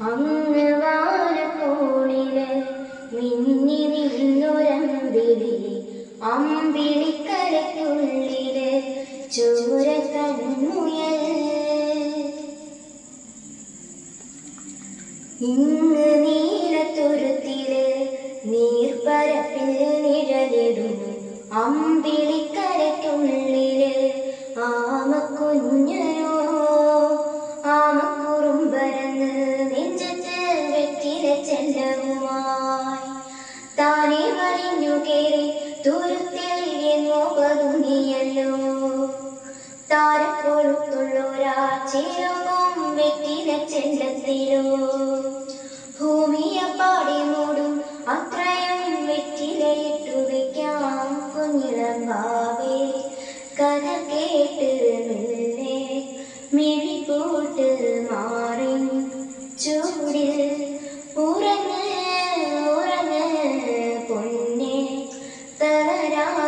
അങ്ങ് വാനക്കോണിൽ മിന്നി നിന്നൊരമ്പിളി അമ്പിളിക്കരയ്ക്കുള്ളിൽ ചോര കൺമുയൽ ഇങ്ങ് നീലത്തുരുത്തിൽ നീർപ്പരപ്പിൽ നിഴലിടും അമ്പിളിക്കരയ്ക്കുള്ളിൽ ആമക്കുഞ്ഞനോ ചിരവും വെറ്റില ചെല്ലത്തിലോ? ഭൂമിയെ പാടി മൂടും അത്രയും വെറ്റിലയിട്ടു വെക്കാം കുഞ്ഞിളം ഭാവേ കഥ കേട്ട് മെല്ലെ മിഴിപൂട്ട് മാറി ചൂടിൽ ഉറങ്ങ് ഉറങ്ങ് പൊന്നെ തളരാതെ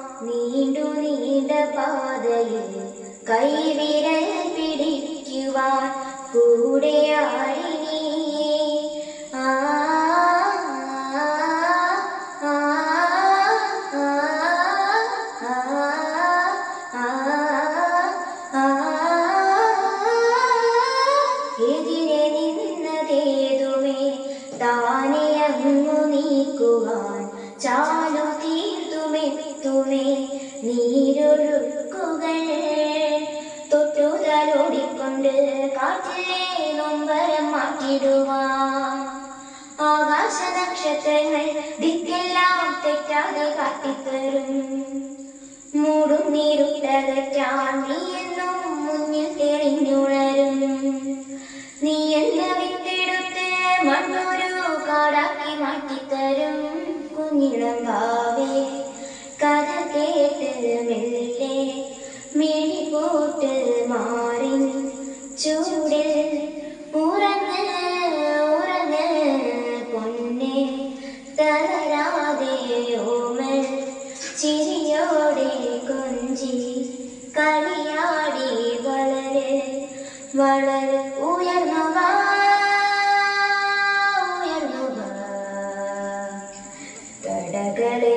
നീണ്ട പാതയിൽ കൈവിരൽ പിടിക്കുവാൻ കൂടെയായി ആ എതിരെ നിന്നതേതുമേ താനെ അങ്ങു നീക്കുവാൻ ചാലു തീർത്തുമെത്തുമേ. നീരൊഴുക്കുകൾ കാറ്റിലെ നൊമ്പരം മാറ്റിടുവാൻ ആകാശ നക്ഷത്രങ്ങൾ ദിക്കെല്ലാം തെറ്റാതെ കാട്ടിത്തരും. മൂടും നീരുട്ടകറ്റാൻ നീ എന്നും മുന്നിൽ തെളിഞ്ഞുണരും. നീ എന്ന വളരെ ഉയർന്നവ ഉയർന്നവ കടകളെ